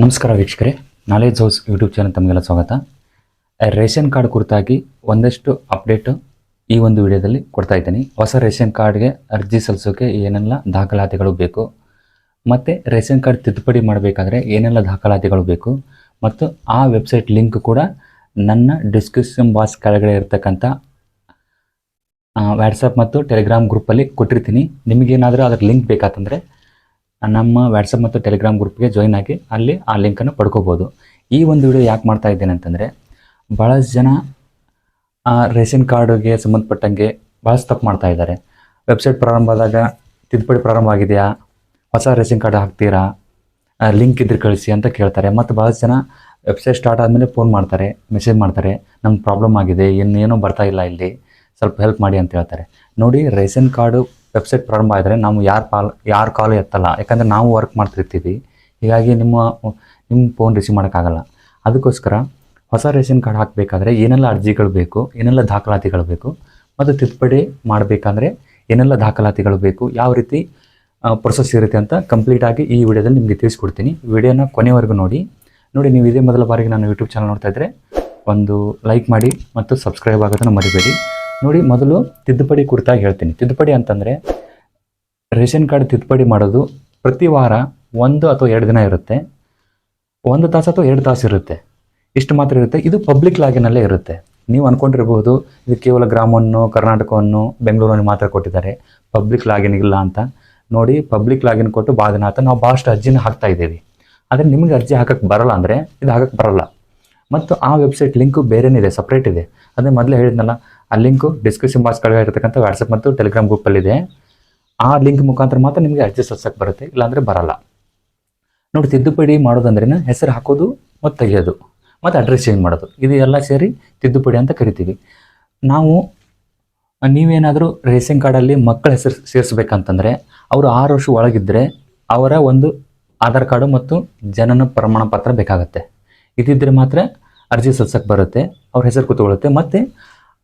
ನಮಸ್ಕಾರ ವೀಕ್ಷಕರೇ knowledge house YouTube channel ತಮಗೆಲ್ಲ ಸ್ವಾಗತ. ರೇಷನ್ ಕಾರ್ಡ್ ಕುರಿತಾಗಿ ಒಂದಷ್ಟು ಅಪ್ಡೇಟ್ ಈ ಒಂದು ವಿಡಿಯೋದಲ್ಲಿ ಕೊಡ್ತಾ ಇದ್ದೀನಿ. ಹೊಸ ರೇಷನ್ ಕಾರ್ಡ್ಗೆ ಅರ್ಜಿ ಸಲ್ಲಿಸೋಕೆ ಏನೆಲ್ಲ ದಾಖಲಾತಿಗಳು ಬೇಕು, ಮತ್ತು ರೇಷನ್ ಕಾರ್ಡ್ ತಿದ್ದುಪಡಿ ಮಾಡಬೇಕಾದ್ರೆ ಏನೆಲ್ಲ ದಾಖಲಾತಿಗಳು ಬೇಕು, ಮತ್ತು ಆ ವೆಬ್ಸೈಟ್ ಲಿಂಕ್ ಕೂಡ ನನ್ನ ಡಿಸ್ಕ್ರಿಪ್ಷನ್ ಬಾಕ್ಸ್ ಕೆಳಗಡೆ ಇರತಕ್ಕಂಥ ವ್ಯಾಟ್ಸಪ್ ಮತ್ತು ಟೆಲಿಗ್ರಾಮ್ ಗ್ರೂಪಲ್ಲಿ ಕೊಟ್ಟಿರ್ತೀನಿ. ನಿಮಗೇನಾದರೂ ಅದರ ಲಿಂಕ್ ಬೇಕಾತಂದರೆ ನಮ್ಮ ವ್ಯಾಟ್ಸಪ್ ಮತ್ತು ಟೆಲಿಗ್ರಾಮ್ ಗ್ರೂಪ್ಗೆ ಜಾಯ್ನ್ ಆಗಿ ಅಲ್ಲಿ ಆ ಲಿಂಕನ್ನು ಪಡ್ಕೋಬೋದು. ಈ ಒಂದು ವಿಡಿಯೋ ಯಾಕೆ ಮಾಡ್ತಾ ಇದ್ದೇನೆ ಅಂತಂದರೆ ಭಾಳಷ್ಟು ಜನ ರೇಷನ್ ಕಾರ್ಡ್ಗೆ ಸಂಬಂಧಪಟ್ಟಂಗೆ ಭಾಳಷ್ಟು ತಪ್ಪು ಮಾಡ್ತಾ ಇದ್ದಾರೆ. ವೆಬ್ಸೈಟ್ ಪ್ರಾರಂಭ ಆದಾಗ ತಿದ್ದುಪಡಿ ಪ್ರಾರಂಭ ಆಗಿದೆಯಾ? ಹೊಸ ರೇಷನ್ ಕಾರ್ಡ್ ಹಾಕ್ತೀರಾ? ಲಿಂಕ್ ಇದ್ರೆ ಕಳಿಸಿ ಅಂತ ಕೇಳ್ತಾರೆ. ಮತ್ತು ಭಾಳಷ್ಟು ಜನ ವೆಬ್ಸೈಟ್ ಸ್ಟಾರ್ಟ್ ಆದಮೇಲೆ ಫೋನ್ ಮಾಡ್ತಾರೆ ಮೆಸೇಜ್ ಮಾಡ್ತಾರೆ ನಮ್ಗೆ ಪ್ರಾಬ್ಲಮ್ ಆಗಿದೆ, ಇನ್ನೇನೋ ಬರ್ತಾ ಇಲ್ಲ ಇಲ್ಲಿ, ಸ್ವಲ್ಪ ಹೆಲ್ಪ್ ಮಾಡಿ ಅಂತ ಹೇಳ್ತಾರೆ. ನೋಡಿ, ರೇಷನ್ ಕಾರ್ಡು ವೆಬ್ಸೈಟ್ ಪ್ರಾರಂಭ ಆದರೆ ನಾವು ಯಾರು ಪಾಲ್, ಯಾರು ಕಾಲ್ ಎತ್ತಲ್ಲ. ಯಾಕಂದರೆ ನಾವು ವರ್ಕ್ ಮಾಡ್ತಿರ್ತೀವಿ. ಹೀಗಾಗಿ ನಿಮ್ಮ ನಿಮ್ಮ ಫೋನ್ ರಿಸೀವ್ ಮಾಡೋಕ್ಕಾಗಲ್ಲ. ಅದಕ್ಕೋಸ್ಕರ ಹೊಸ ರೇಷನ್ ಕಾರ್ಡ್ ಹಾಕಬೇಕಾದ್ರೆ ಏನೆಲ್ಲ ಅರ್ಜಿಗಳು ಬೇಕು, ಏನೆಲ್ಲ ದಾಖಲಾತಿಗಳು ಬೇಕು, ಮತ್ತು ತಿದ್ದುಪಡಿ ಮಾಡಬೇಕಂದ್ರೆ ಏನೆಲ್ಲ ದಾಖಲಾತಿಗಳು ಬೇಕು, ಯಾವ ರೀತಿ ಪ್ರೊಸೆಸ್ ಇರುತ್ತೆ ಅಂತ ಕಂಪ್ಲೀಟಾಗಿ ಈ ವಿಡಿಯೋದಲ್ಲಿ ನಿಮಗೆ ತಿಳಿಸ್ಕೊಡ್ತೀನಿ. ವಿಡಿಯೋನ ಕೊನೆವರೆಗೂ ನೋಡಿ. ನೋಡಿ, ನೀವು ಇದೇ ಮೊದಲ ಬಾರಿಗೆ ನಾನು ಯೂಟ್ಯೂಬ್ ಚಾನಲ್ ನೋಡ್ತಾ ಇದ್ದರೆ ಒಂದು ಲೈಕ್ ಮಾಡಿ ಮತ್ತು ಸಬ್ಸ್ಕ್ರೈಬ್ ಆಗೋದನ್ನು ಮರಿಬೇಡಿ. ನೋಡಿ, ಮೊದಲು ತಿದ್ದುಪಡಿ ಕುರಿತಾಗಿ ಹೇಳ್ತೀನಿ. ತಿದ್ದುಪಡಿ ಅಂತಂದರೆ, ರೇಷನ್ ಕಾರ್ಡ್ ತಿದ್ದುಪಡಿ ಮಾಡೋದು ಪ್ರತಿ ವಾರ ಒಂದು ಅಥವಾ ಎರಡು ದಿನ ಇರುತ್ತೆ. ಒಂದು ತಾಸು ಅಥವಾ ಎರಡು ತಾಸು ಇರುತ್ತೆ. ಇಷ್ಟು ಮಾತ್ರ ಇರುತ್ತೆ. ಇದು ಪಬ್ಲಿಕ್ ಲಾಗಿನಲ್ಲೇ ಇರುತ್ತೆ. ನೀವು ಅಂದ್ಕೊಂಡಿರ್ಬೋದು ಇದು ಕೇವಲ ಗ್ರಾಮವನ್ನು, ಕರ್ನಾಟಕವನ್ನು ಬೆಂಗಳೂರಲ್ಲಿ ಮಾತ್ರ ಕೊಟ್ಟಿದ್ದಾರೆ. ಪಬ್ಲಿಕ್ ಲಾಗಿನ್ ಇಲ್ಲ ಅಂತ. ನೋಡಿ ಪಬ್ಲಿಕ್ ಲಾಗಿನ್ ಕೊಟ್ಟು ಭಾಳ ದಿನ ಆತ, ನಾವು ಭಾಳಷ್ಟು ಅರ್ಜಿನ ಹಾಕ್ತಾ ಇದ್ದೀವಿ. ಆದರೆ ನಿಮಗೆ ಅರ್ಜಿ ಹಾಕಕ್ಕೆ ಬರಲ್ಲ ಅಂದರೆ, ಇದು ಹಾಕಕ್ಕೆ ಬರಲ್ಲ. ಮತ್ತು ಆ ವೆಬ್ಸೈಟ್ ಲಿಂಕು ಬೇರೆನೇ ಇದೆ ಸಪ್ರೇಟ್ ಇದೆ. ಅದೇ ಮೊದಲೇ ಹೇಳಿದ್ನಲ್ಲ ಆ ಲಿಂಕು ಡಿಸ್ಕ್ರಿಪ್ಷನ್ ಬಾಕ್ಸ್ ಇರತಕ್ಕಂಥ ವಾಟ್ಸಪ್ ಮತ್ತು ಟೆಲಿಗ್ರಾಮ್ ಗ್ರೂಪಲ್ಲಿದೆ ಆ ಲಿಂಕ್ ಮುಖಾಂತರ ಮಾತ್ರ ನಿಮಗೆ ಅರ್ಜಿ ಸಲ್ಸಕ್ಕೆ ಬರುತ್ತೆ, ಇಲ್ಲಾಂದರೆ ಬರಲ್ಲ. ನೋಡಿ, ತಿದ್ದುಪಡಿ ಮಾಡೋದಂದ್ರೆ ಹೆಸರು ಹಾಕೋದು ಮತ್ತು ತೆಗೆಯೋದು ಮತ್ತು ಅಡ್ರೆಸ್ ಚೇಂಜ್ ಮಾಡೋದು, ಇದು ಎಲ್ಲ ಸೇರಿ ತಿದ್ದುಪಡಿ ಅಂತ ಕರಿತೀವಿ. ನಾವು, ನೀವೇನಾದರೂ ರೇಷನ್ ಕಾರ್ಡಲ್ಲಿ ಮಕ್ಕಳ ಹೆಸರು ಸೇರಿಸ್ಬೇಕಂತಂದರೆ, ಅವರು ಆರು ವರ್ಷ ಒಳಗಿದ್ದರೆ ಅವರ ಒಂದು ಆಧಾರ್ ಕಾರ್ಡು ಮತ್ತು ಜನನ ಪ್ರಮಾಣ ಪತ್ರ ಬೇಕಾಗುತ್ತೆ. ಇದಿದ್ದರೆ ಮಾತ್ರ ಅರ್ಜಿ ಸಲ್ಸಕ್ಕೆ ಬರುತ್ತೆ, ಅವ್ರ ಹೆಸರು ಕೂತ್ಕೊಳ್ಳುತ್ತೆ, ಮತ್ತು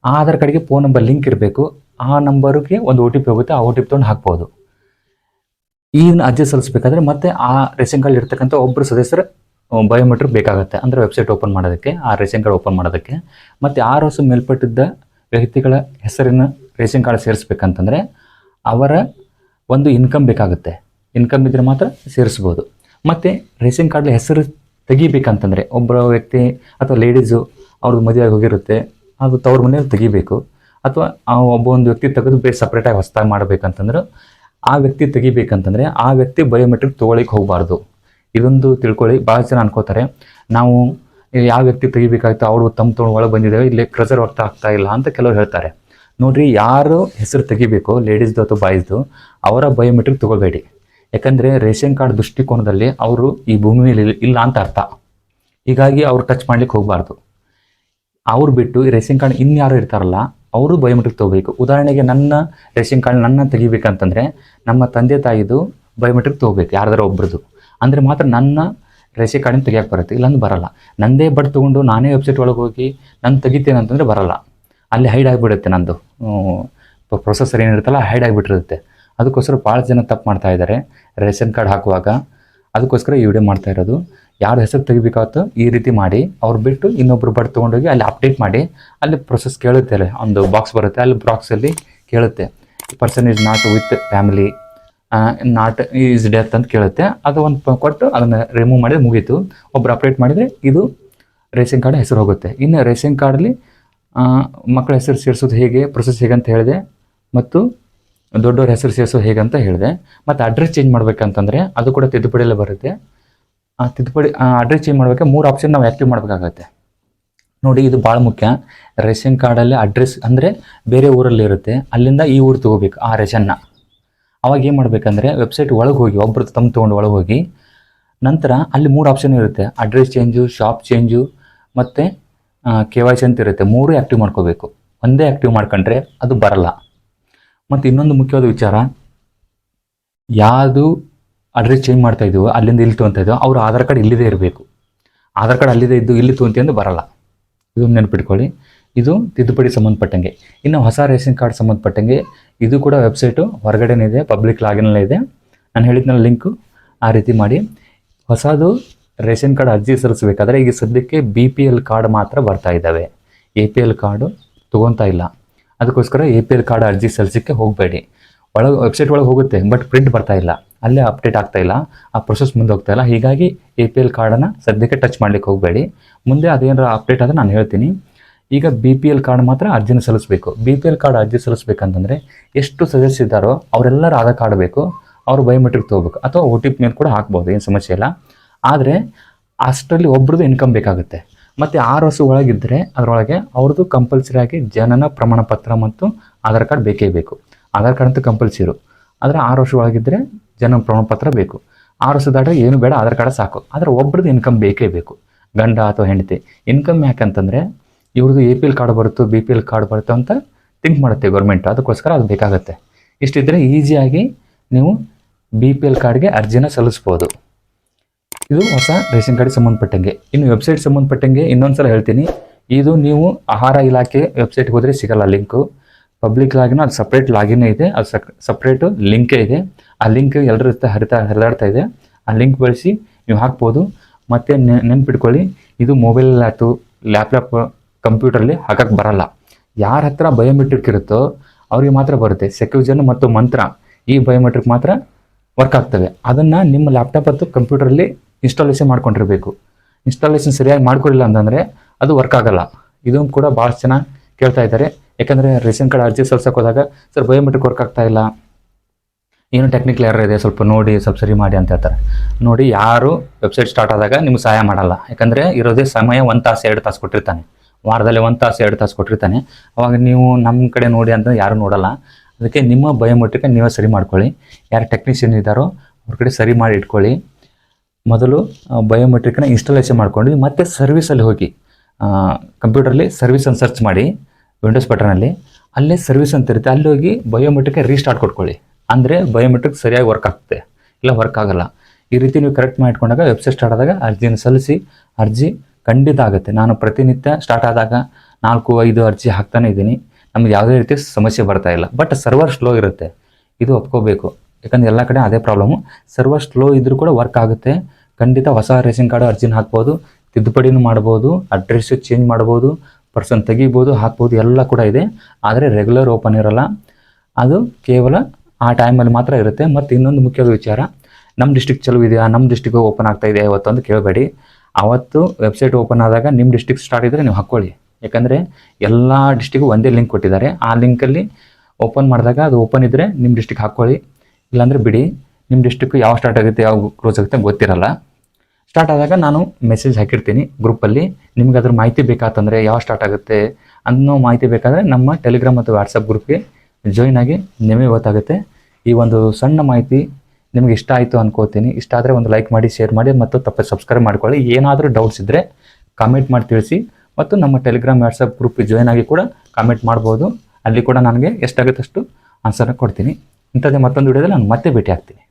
ಆ ಆಧಾರ್ ಕಾರ್ಡ್ಗೆ ಫೋನ್ ನಂಬರ್ ಲಿಂಕ್ ಇರಬೇಕು. ಆ ನಂಬರ್ಗೆ ಒಂದು ಒ ಟಿ ಪಿ ಹೋಗುತ್ತೆ, ಆ ಒ ಟಿ ಪಿ ತೊಗೊಂಡು ಹಾಕ್ಬೋದು. ಈಗಿನ ಅರ್ಜಿ ಸಲ್ಲಿಸಬೇಕಾದ್ರೆ ಮತ್ತೆ ಆ ರೇಷನ್ ಕಾರ್ಡ್ ಇರ್ತಕ್ಕಂಥ ಒಬ್ಬರು ಸದಸ್ಯರ ಬಯೋಮೆಟ್ರಿಕ್ ಬೇಕಾಗುತ್ತೆ. ಅಂದರೆ ವೆಬ್ಸೈಟ್ ಓಪನ್ ಮಾಡೋದಕ್ಕೆ, ಆ ರೇಷನ್ ಕಾರ್ಡ್ ಓಪನ್ ಮಾಡೋದಕ್ಕೆ. ಮತ್ತು ಆರು ವರ್ಷ ಮೇಲ್ಪಟ್ಟಿದ್ದ ವ್ಯಕ್ತಿಗಳ ಹೆಸರಿನ ರೇಷನ್ ಕಾರ್ಡ್ ಸೇರಿಸ್ಬೇಕಂತಂದರೆ ಅವರ ಒಂದು ಇನ್ಕಮ್ ಬೇಕಾಗುತ್ತೆ. ಇನ್ಕಮ್ ಇದ್ದರೆ ಮಾತ್ರ ಸೇರಿಸ್ಬೋದು. ಮತ್ತು ರೇಷನ್ ಕಾರ್ಡ್ ಹೆಸರು ತೆಗಿಬೇಕಂತಂದರೆ ಒಬ್ಬ ವ್ಯಕ್ತಿ ಅಥವಾ ಲೇಡೀಸು ಅವ್ರದ್ದು ಆಗಿ ಹೋಗಿರುತ್ತೆ. ಅದು ತವ್ರ ಮನೆಯಲ್ಲಿ ತೆಗಿಬೇಕು. ಅಥವಾ ಆ ಒಬ್ಬ ಒಂದು ವ್ಯಕ್ತಿ ತೆಗೆದು ಬೇರೆ ಸಪ್ರೇಟಾಗಿ ಹೊಸದಾಗಿ ಮಾಡಬೇಕಂತಂದ್ರೆ ಆ ವ್ಯಕ್ತಿ ತೆಗಿಬೇಕಂತಂದರೆ ಆ ವ್ಯಕ್ತಿ ಬಯೋಮೆಟ್ರಿಕ್ ತೊಗೊಳಿಕ್ಕೆ ಹೋಗಬಾರ್ದು. ಇದೊಂದು ತಿಳ್ಕೊಳ್ಳಿ. ಭಾಳ ಜನ ಅನ್ಕೋತಾರೆ, ನಾವು ಯಾವ ವ್ಯಕ್ತಿ ತೆಗಿಬೇಕಾಯ್ತು, ಅವರು ತಮ್ಮ ತೊಗೊಂಡು ಒಳಗೆ ಬಂದಿದ್ದೇವೆ ಇಲ್ಲಿ ಕ್ರಜರ್ ವರ್ತ ಆಗ್ತಾ ಇಲ್ಲ ಅಂತ ಕೆಲವರು ಹೇಳ್ತಾರೆ. ನೋಡ್ರಿ, ಯಾರು ಹೆಸರು ತೆಗಿಬೇಕು ಲೇಡೀಸ್ದು ಅಥವಾ ಬಾಯ್ಸ್ದು ಅವರ ಬಯೋಮೆಟ್ರಿಕ್ ತೊಗೋಬೇಡಿ ಯಾಕಂದರೆ ರೇಷನ್ ಕಾರ್ಡ್ ದೃಷ್ಟಿಕೋನದಲ್ಲಿ ಅವರು ಈ ಭೂಮಿ ಮೇಲೆ ಇಲ್ಲ- ಇಲ್ಲ ಅಂತ ಅರ್ಥ. ಹೀಗಾಗಿ ಅವ್ರು ಟಚ್ ಮಾಡ್ಲಿಕ್ಕೆ ಹೋಗಬಾರ್ದು. ಅವ್ರು ಬಿಟ್ಟು ಈ ರೇಷನ್ ಕಾರ್ಡ್ ಇನ್ಯಾರು ಇರ್ತಾರಲ್ಲ, ಅವರು ಬಯೋಮೆಟ್ರಿಕ್ ತೊಗೋಬೇಕು. ಉದಾಹರಣೆಗೆ ನನ್ನ ರೇಷನ್ ಕಾರ್ಡ್ ನನ್ನ ತೆಗಿಬೇಕಂತಂದರೆ ನಮ್ಮ ತಂದೆ ತಾಯಿದು ಬಯೋಮೆಟ್ರಿಕ್ ತೊಗೋಬೇಕು, ಯಾರ್ದಾರ ಒಬ್ರದ್ದು ಅಂದರೆ ಮಾತ್ರ ನನ್ನ ರೇಷನ್ ಕಾರ್ಡಿನ ತೆಗಿಯಕ್ಕೆ ಬರುತ್ತೆ, ಇಲ್ಲಂದ್ರೆ ಬರಲ್ಲ. ನಂದೇ ಬಟ್ ತೊಗೊಂಡು ನಾನೇ ವೆಬ್ಸೈಟ್ ಒಳಗೆ ಹೋಗಿ ನಾನು ತೆಗಿತೇನೆ ಅಂತಂದರೆ ಬರಲ್ಲ. ಅಲ್ಲಿ ಹೈಡ್ ಆಗಿಬಿಡುತ್ತೆ ನಂದು. ಪ್ರೊಸೆಸರ್ ಏನಿರುತ್ತಲ್ಲ ಹೈಡ್ ಆಗಿಬಿಟ್ಟಿರುತ್ತೆ. ಅದಕ್ಕೋಸ್ಕರ ಭಾಳ ಜನ ತಪ್ಪು ಮಾಡ್ತಾ ಇದ್ದಾರೆ ರೇಷನ್ ಕಾರ್ಡ್ ಹಾಕುವಾಗ. ಅದಕ್ಕೋಸ್ಕರ ಈ ವಿಡಿಯೋ ಮಾಡ್ತಾ ಇರೋದು. ಯಾರ ಹೆಸರು ತೆಗಿಬೇಕಾಗುತ್ತೋ ಈ ರೀತಿ ಮಾಡಿ ಅವ್ರು ಬಿಟ್ಟು ಇನ್ನೊಬ್ರು ಬಡ್ ತೊಗೊಂಡೋಗಿ ಅಲ್ಲಿ ಅಪ್ಡೇಟ್ ಮಾಡಿ ಅಲ್ಲಿ ಪ್ರೊಸೆಸ್ ಕೇಳುತ್ತೆ ಅಲ್ಲಿ, ಒಂದು ಬಾಕ್ಸ್ ಬರುತ್ತೆ, ಅಲ್ಲಿ ಬಾಕ್ಸಲ್ಲಿ ಕೇಳುತ್ತೆ. Person is not with family not is death ಅಂತ ಕೇಳುತ್ತೆ. ಅದು ಒಂದು ಕೊಟ್ಟು ಅದನ್ನು ರಿಮೂವ್ ಮಾಡಿದ್ರೆ ಮುಗೀತು. ಒಬ್ರು ಅಪ್ಡೇಟ್ ಮಾಡಿದರೆ ಇದು ರೇಷನ್ ಕಾರ್ಡ್ ಹೆಸರು ಹೋಗುತ್ತೆ. ಇನ್ನು ರೇಷನ್ ಕಾರ್ಡಲ್ಲಿ ಮಕ್ಕಳ ಹೆಸರು ಸೇರಿಸೋದು ಹೇಗೆ ಪ್ರೊಸೆಸ್ ಹೇಗೆ ಅಂತ ಹೇಳಿದೆ. ಮತ್ತು ದೊಡ್ಡವ್ರ ಹೆಸರು ಸೇರಿಸೋದು ಹೇಗೆ ಅಂತ ಹೇಳಿದೆ. ಮತ್ತು ಅಡ್ರೆಸ್ ಚೇಂಜ್ ಮಾಡಬೇಕಂತಂದರೆ ಅದು ಕೂಡ ತಿದ್ದುಪಡಿಯಲ್ಲೇ ಬರುತ್ತೆ. ಆ ತಿದ್ದುಪಡಿ ಅಡ್ರೆಸ್ ಚೇಂಜ್ ಮಾಡಬೇಕು ಮೂರು ಆಪ್ಷನ್ ನಾವು ಆ್ಯಕ್ಟಿವ್ ಮಾಡಬೇಕಾಗತ್ತೆ. ನೋಡಿ, ಇದು ಭಾಳ ಮುಖ್ಯ. ರೇಷನ್ ಕಾರ್ಡಲ್ಲಿ ಅಡ್ರೆಸ್ ಅಂದರೆ ಬೇರೆ ಊರಲ್ಲಿ ಇರುತ್ತೆ. ಅಲ್ಲಿಂದ ಈ ಊರು ತೊಗೋಬೇಕು, ಆ ರೇಷನ್ನ. ಅವಾಗ ಏನು ಮಾಡಬೇಕಂದ್ರೆ ವೆಬ್ಸೈಟ್ ಒಳಗೆ ಹೋಗಿ ಒಬ್ಬರು ತಮ್ಮ ತೊಗೊಂಡು ಒಳಗೆ ಹೋಗಿ, ನಂತರ ಅಲ್ಲಿ ಮೂರು ಆಪ್ಷನ್ ಇರುತ್ತೆ. ಅಡ್ರೆಸ್ ಚೇಂಜು ಶಾಪ್ ಚೇಂಜು ಮತ್ತು ಕೆ ವೈ ಸಿ ಅಂತ ಇರುತ್ತೆ. ಮೂರು ಆ್ಯಕ್ಟಿವ್ ಮಾಡ್ಕೋಬೇಕು. ಒಂದೇ ಆ್ಯಕ್ಟಿವ್ ಮಾಡ್ಕೊಂಡ್ರೆ ಅದು ಬರಲ್ಲ. ಮತ್ತು ಇನ್ನೊಂದು ಮುಖ್ಯವಾದ ವಿಚಾರ, ಯಾವುದು ಅಡ್ರೆಸ್ ಚೇಂಜ್ ಮಾಡ್ತಾ ಇದ್ದೀವಿ ಅಲ್ಲಿಂದ ಇಲ್ಲಿ ತೊಗೊತಾ ಇದ್ದೀವಿ ಅವ್ರ ಆಧಾರ್ ಕಾರ್ಡ್ ಇಲ್ಲದೇ ಇರಬೇಕು. ಆಧಾರ್ ಕಾರ್ಡ್ ಅಲ್ಲಿದೆ ಇದ್ದು ಇಲ್ಲಿ ತೊಗೊಂತಿ ಅಂದ್ರೆ ಬರಲ್ಲ. ಇದೊಂದು ನೆನಪಿಟ್ಕೊಳ್ಳಿ. ಇದು ತಿದ್ದುಪಡಿ ಸಂಬಂಧಪಟ್ಟಂಗೆ. ಇನ್ನು ಹೊಸ ರೇಷನ್ ಕಾರ್ಡ್ ಸಂಬಂಧಪಟ್ಟಂಗೆ ಇದು ಕೂಡ ವೆಬ್ಸೈಟು ಹೊರಗಡೆನೇ ಇದೆ ಪಬ್ಲಿಕ್ ಲಾಗಿನಲ್ಲೇ ಇದೆ. ನಾನು ಹೇಳಿದ್ನಲ್ಲ ಲಿಂಕು ಆ ರೀತಿ ಮಾಡಿ. ಹೊಸದು ರೇಷನ್ ಕಾರ್ಡ್ ಅರ್ಜಿ ಸಲ್ಲಿಸಬೇಕಾದ್ರೆ ಈಗ ಸದ್ಯಕ್ಕೆ ಬಿ ಪಿ ಎಲ್ ಕಾರ್ಡ್ ಮಾತ್ರ ಬರ್ತಾ ಇದ್ದಾವೆ. ಎ ಪಿ ಎಲ್ ಕಾರ್ಡು ತೊಗೊತಾ ಇಲ್ಲ. ಅದಕ್ಕೋಸ್ಕರ ಎ ಪಿ ಎಲ್ ಕಾರ್ಡ್ ಅರ್ಜಿ ಸಲ್ಲಿಸಕ್ಕೆ ಹೋಗಬೇಡಿ. ಒಳಗೆ ವೆಬ್ಸೈಟ್ ಒಳಗೆ ಹೋಗುತ್ತೆ ಬಟ್ ಪ್ರಿಂಟ್ ಬರ್ತಾ ಇಲ್ಲ. ಅಲ್ಲೇ ಅಪ್ಡೇಟ್ ಆಗ್ತಾ ಇಲ್ಲ. ಆ ಪ್ರೊಸೆಸ್ ಮುಂದೆ ಹೋಗ್ತಾ ಇಲ್ಲ. ಹೀಗಾಗಿ ಎ ಪಿ ಎಲ್ ಕಾರ್ಡನ್ನು ಸದ್ಯಕ್ಕೆ ಟಚ್ ಮಾಡ್ಲಿಕ್ಕೆ ಹೋಗಬೇಡಿ. ಮುಂದೆ ಅದೇನಾರ ಅಪ್ಡೇಟ್ ಆದರೆ ನಾನು ಹೇಳ್ತೀನಿ. ಈಗ ಬಿ ಪಿ ಎಲ್ ಕಾರ್ಡ್ ಮಾತ್ರ ಅರ್ಜಿನ ಸಲ್ಲಿಸಬೇಕು. ಬಿ ಪಿ ಎಲ್ ಕಾರ್ಡ್ ಅರ್ಜಿ ಸಲ್ಲಿಸ್ಬೇಕಂತಂದರೆ ಎಷ್ಟು ಸದಸ್ಯ ಇದ್ದಾರೋ ಅವರೆಲ್ಲರ ಆಧಾರ್ ಕಾರ್ಡ್ ಬೇಕು. ಅವರು ಬಯೋಮೆಟ್ರಿಕ್ ತೊಗೋಬೇಕು. ಅಥವಾ ಒ ಟಿ ಪಿ ಮೇಲೆ ಕೂಡ ಹಾಕ್ಬೋದು, ಏನು ಸಮಸ್ಯೆ ಇಲ್ಲ. ಆದರೆ ಅಷ್ಟರಲ್ಲಿ ಒಬ್ರದ್ದು ಇನ್ಕಮ್ ಬೇಕಾಗುತ್ತೆ. ಮತ್ತು ಆರು ವರ್ಷ ಒಳಗಿದ್ದರೆ ಅದರೊಳಗೆ ಅವ್ರದ್ದು ಕಂಪಲ್ಸರಿ ಆಗಿ ಜನನ ಪ್ರಮಾಣ ಪತ್ರ ಮತ್ತು ಆಧಾರ್ ಕಾರ್ಡ್ ಬೇಕೇ ಬೇಕು. ಆಧಾರ್ ಕಾರ್ಡ್ ಅಂತೂ ಕಂಪಲ್ಸರಿ ಆದರೆ ಆರು ವರ್ಷ ಒಳಗಿದ್ದರೆ ಜನ ಪ್ರಮಾಣ ಪತ್ರ ಬೇಕು. ಆರು ವರ್ಷ ದಾಟ ಏನು ಬೇಡ, ಆಧಾರ್ ಕಾರ್ಡ್ ಸಾಕು. ಆದರೆ ಒಬ್ರದ್ದು ಇನ್ಕಮ್ ಬೇಕೇ ಬೇಕು. ಗಂಡ ಅಥವಾ ಹೆಂಡತಿ ಇನ್ಕಮ್ ಯಾಕಂತಂದರೆ ಇವ್ರದ್ದು ಎ ಪಿ ಎಲ್ ಕಾರ್ಡ್ ಬರುತ್ತೋ ಬಿ ಪಿ ಎಲ್ ಕಾರ್ಡ್ ಬರುತ್ತೋ ಅಂತ ಥಿಂಕ್ ಮಾಡುತ್ತೆ ಗೌರ್ಮೆಂಟ್ ಅದಕ್ಕೋಸ್ಕರ ಅದು ಬೇಕಾಗುತ್ತೆ. ಇಷ್ಟಿದ್ದರೆ ಈಸಿಯಾಗಿ ನೀವು ಬಿ ಪಿ ಎಲ್ ಕಾರ್ಡ್ಗೆ ಅರ್ಜಿನ ಸಲ್ಲಿಸ್ಬೋದು. ಇದು ಹೊಸ ರೇಷನ್ ಕಾರ್ಡ್ ಸಂಬಂಧಪಟ್ಟಂಗೆ. ಇನ್ನು ವೆಬ್ಸೈಟ್ ಸಂಬಂಧಪಟ್ಟಂಗೆ ಇನ್ನೊಂದು ಸಲ ಹೇಳ್ತೀನಿ. ಇದು ನೀವು ಆಹಾರ ಇಲಾಖೆ ವೆಬ್ಸೈಟ್ಗೆ ಹೋದರೆ ಸಿಗಲ್ಲ ಲಿಂಕು ಪಬ್ಲಿಕ್ ಲಾಗಿನ್ ಅದು ಸಪ್ರೇಟ್ ಲಾಗಿನ್ ಇದೆ ಅದು ಸಪ್ರೇಟು ಲಿಂಕೇ ಇದೆ. ಆ ಲಿಂಕ್ ಎಲ್ಲರ ಹರಿತಾ, ಹರಿದಾಡ್ತಾ ಇದೆ. ಆ ಲಿಂಕ್ ಬಳಸಿ ನೀವು ಹಾಕ್ಬೋದು. ಮತ್ತು ನೆನ್ಪಿಟ್ಕೊಳ್ಳಿ, ಇದು ಮೊಬೈಲ್ ಆಯಿತು ಲ್ಯಾಪ್ಟಾಪ್ ಕಂಪ್ಯೂಟರ್ಲಿ ಹಾಕಕ್ಕೆ ಬರಲ್ಲ. ಯಾರ ಹತ್ರ ಬಯೋಮೆಟ್ರಿಕ್ ಇರುತ್ತೋ, ಅವ್ರಿಗೆ ಮಾತ್ರ ಬರುತ್ತೆ. ಸೆಕ್ಯೂಜನ್ ಮತ್ತು ಮಂತ್ರ, ಈ ಬಯೋಮೆಟ್ರಿಕ್ ಮಾತ್ರ ವರ್ಕ್ ಆಗ್ತವೆ. ಅದನ್ನು ನಿಮ್ಮ ಲ್ಯಾಪ್ಟಾಪ್ ಮತ್ತು ಕಂಪ್ಯೂಟರಲ್ಲಿ ಇನ್ಸ್ಟಾಲೇಷನ್ ಮಾಡ್ಕೊಂಡಿರಬೇಕು. ಇನ್ಸ್ಟಾಲೇಷನ್ ಸರಿಯಾಗಿ ಮಾಡ್ಕೊಡಿಲ್ಲ ಅಂತಂದರೆ ಅದು ವರ್ಕ್ ಆಗಲ್ಲ. ಇದನ್ನು ಕೂಡ ಭಾಳಷ್ಟು ಜನ ಕೇಳ್ತಾ ಇದ್ದಾರೆ. ಯಾಕಂದರೆ ರೇಷನ್ ಕಾರ್ಡ್ ಅರ್ಜಿ ಸಲ್ಸಕ್ಕೆ ಹೋದಾಗ, ಸರ್ ಬಯೋಮೆಟ್ರಿಕ್ ವರ್ಕ್ ಆಗ್ತಾ ಇಲ್ಲ. ಏನು ಟೆಕ್ನಿಕಲ್ ಯಾರು ಇದೆ, ಸ್ವಲ್ಪ ನೋಡಿ, ಸ್ವಲ್ಪ ಸರಿ ಮಾಡಿ ಅಂತ ಹೇಳ್ತಾರೆ. ನೋಡಿ, ಯಾರು ವೆಬ್ಸೈಟ್ ಸ್ಟಾರ್ಟ್ ಆದಾಗ ನಿಮ್ಗೆ ಸಹಾಯ ಮಾಡಲ್ಲ. ಯಾಕಂದರೆ ಇರೋದೇ ಸಮಯ ಒಂದು ತಾಸು, ಎರಡು ತಾಸು ಕೊಟ್ಟಿರ್ತಾನೆ. ವಾರದಲ್ಲಿ ಒಂದು ತಾಸು, ಎರಡು ತಾಸು ಕೊಟ್ಟಿರ್ತಾನೆ. ಅವಾಗ ನೀವು ನಮ್ಮ ಕಡೆ ನೋಡಿ ಅಂತ ಯಾರು ನೋಡಲ್ಲ. ಅದಕ್ಕೆ ನಿಮ್ಮ ಬಯೋಮೆಟ್ರಿಕ್ ನೀವೇ ಸರಿ ಮಾಡ್ಕೊಳ್ಳಿ. ಯಾರು ಟೆಕ್ನಿಷಿಯನ್ ಇದ್ದಾರೋ, ಅವ್ರ ಕಡೆ ಸರಿ ಮಾಡಿ ಇಟ್ಕೊಳ್ಳಿ. ಮೊದಲು ಬಯೋಮೆಟ್ರಿಕ್ನ ಇನ್ಸ್ಟಾಲೇಷನ್ ಮಾಡ್ಕೊಂಡು ಮತ್ತೆ ಸರ್ವಿಸಲ್ಲಿ ಹೋಗಿ ಕಂಪ್ಯೂಟರ್ಲಿ ಸರ್ವಿಸನ್ನು ಸರ್ಚ್ ಮಾಡಿ. ವಿಂಡೋಸ್ ಬಟನಲ್ಲಿ ಅಲ್ಲೇ ಸರ್ವಿಸ್ ಅಂತ ಇರುತ್ತೆ. ಅಲ್ಲಿ ಹೋಗಿ ಬಯೋಮೆಟ್ರಿಕ್ಗೆ ರೀಸ್ಟಾರ್ಟ್ ಕೊಟ್ಕೊಳ್ಳಿ. ಅಂದರೆ ಬಯೋಮೆಟ್ರಿಕ್ ಸರಿಯಾಗಿ ವರ್ಕ್ ಆಗ್ತದೆ. ಇಲ್ಲ ವರ್ಕ್ ಆಗಲ್ಲ. ಈ ರೀತಿ ನೀವು ಕರೆಕ್ಟ್ ಮಾಡಿಕೊಂಡಾಗ ವೆಬ್ಸೈಟ್ ಸ್ಟಾರ್ಟ್ ಆದಾಗ ಅರ್ಜಿನ ಸಲ್ಲಿಸಿ, ಅರ್ಜಿ ಖಂಡಿತ ಆಗುತ್ತೆ. ನಾನು ಪ್ರತಿನಿತ್ಯ ಸ್ಟಾರ್ಟ್ ಆದಾಗ ನಾಲ್ಕು, ಐದು ಅರ್ಜಿ ಹಾಕ್ತಾನೆ ಇದ್ದೀನಿ. ನಮ್ಗೆ ಯಾವುದೇ ರೀತಿ ಸಮಸ್ಯೆ ಬರ್ತಾ ಇಲ್ಲ. ಬಟ್ ಸರ್ವರ್ ಸ್ಲೋ ಇರುತ್ತೆ. ಇದು ಒಪ್ಕೋಬೇಕು. ಯಾಕಂದ್ರೆ ಎಲ್ಲ ಕಡೆ ಅದೇ ಪ್ರಾಬ್ಲಮ್ಮು ಸರ್ವರ್ ಸ್ಲೋ ಇದ್ದರೂ ಕೂಡ ವರ್ಕ್ ಆಗುತ್ತೆ. ಖಂಡಿತ ಹೊಸ ರೇಷನ್ ಕಾರ್ಡು ಅರ್ಜಿನ ಹಾಕ್ಬೋದು. ತಿದ್ದುಪಡಿನೂ ಮಾಡ್ಬೋದು. ಅಡ್ರೆಸ್ಸು ಚೇಂಜ್ ಮಾಡ್ಬೋದು. ಪರ್ಸನ್ ತೆಗಿಬೋದು, ಹಾಕ್ಬೋದು, ಎಲ್ಲ ಕೂಡ ಇದೆ. ಆದರೆ ರೆಗ್ಯುಲರ್ ಓಪನ್ ಇರಲ್ಲ. ಅದು ಕೇವಲ ಆ ಟೈಮಲ್ಲಿ ಮಾತ್ರ ಇರುತ್ತೆ. ಮತ್ತು ಇನ್ನೊಂದು ಮುಖ್ಯವಾದ ವಿಚಾರ ನಮ್ಮ ಡಿಸ್ಟಿಕ್ ಚಲೋ ಇದೆಯಾ? ನಮ್ಮ ಡಿಸ್ಟಿಕ್ ಓಪನ್ ಆಗ್ತಾ ಇದೆ ಇವತ್ತು ಅಂತ ಕೇಳಬೇಡಿ. ಅವತ್ತು ವೆಬ್ಸೈಟ್ ಓಪನ್ ಆದಾಗ ನಿಮ್ಮ ಡಿಸ್ಟಿಕ್ ಸ್ಟಾರ್ಟ್ ಇದ್ದರೆ ನೀವು ಹಾಕ್ಕೊಳ್ಳಿ. ಯಾಕಂದರೆ ಎಲ್ಲ ಡಿಸ್ಟಿಕ್ಗೂ ಒಂದೇ ಲಿಂಕ್ ಕೊಟ್ಟಿದ್ದಾರೆ. ಆ ಲಿಂಕಲ್ಲಿ ಓಪನ್ ಮಾಡಿದಾಗ ಅದು ಓಪನ್ ಇದ್ದರೆ ನಿಮ್ಮ ಡಿಸ್ಟಿಕ್ ಹಾಕ್ಕೊಳ್ಳಿ. ಇಲ್ಲಾಂದರೆ ಬಿಡಿ ನಿಮ್ಮ ಡಿಸ್ಟಿಕ್ಕು ಯಾವ ಸ್ಟಾರ್ಟ್ ಆಗುತ್ತೆ, ಯಾವ ಕ್ಲೋಸ್ ಆಗುತ್ತೆ ಗೊತ್ತಿರಲ್ಲ. ಸ್ಟಾರ್ಟ್ ಆದಾಗ ನಾನು ಮೆಸೇಜ್ ಹಾಕಿರ್ತೀನಿ ಗ್ರೂಪಲ್ಲಿ ನಿಮ್ಗೆ ಅದ್ರ ಮಾಹಿತಿ ಬೇಕಾತಂದರೆ ಯಾವ ಸ್ಟಾರ್ಟ್ ಆಗುತ್ತೆ ಅನ್ನೋ ಮಾಹಿತಿ ಬೇಕಾದರೆ ನಮ್ಮ ಟೆಲಿಗ್ರಾಮ್ ಮತ್ತು ವಾಟ್ಸಪ್ ಗ್ರೂಪ್ಗೆ ಜಾಯ್ನ್ ಆಗಿ ನಿಮಗೆ ಗೊತ್ತಾಗುತ್ತೆ. ಈ ಒಂದು ಸಣ್ಣ ಮಾಹಿತಿ ನಿಮ್ಗೆ ಇಷ್ಟ ಆಯಿತು ಅನ್ಕೋತೀನಿ. ಇಷ್ಟ ಆದರೆ ಒಂದು ಲೈಕ್ ಮಾಡಿ ಶೇರ್ ಮಾಡಿ ಮತ್ತು ತಪ್ಪು ಸಬ್ಸ್ಕ್ರೈಬ್ ಮಾಡ್ಕೊಳ್ಳಿ. ಏನಾದರೂ ಡೌಟ್ಸ್ ಇದ್ದರೆ ಕಾಮೆಂಟ್ ಮಾಡಿ ತಿಳಿಸಿ ಮತ್ತು ನಮ್ಮ ಟೆಲಿಗ್ರಾಮ್ ವಾಟ್ಸಪ್ ಗ್ರೂಪಿಗೆ ಜಾಯ್ನ್ ಆಗಿ ಕೂಡ ಕಾಮೆಂಟ್ ಮಾಡ್ಬೋದು. ಅಲ್ಲಿ ಕೂಡ ನನಗೆ ಎಷ್ಟಾಗುತ್ತಷ್ಟು ಆನ್ಸರ್ನ ಕೊಡ್ತೀನಿ. ಇಂಥದ್ದೇ ಮತ್ತೊಂದು ವಿಡಿಯೋದಲ್ಲಿ ನಾನು ಮತ್ತೆ ಭೇಟಿ ಆಗ್ತೀನಿ.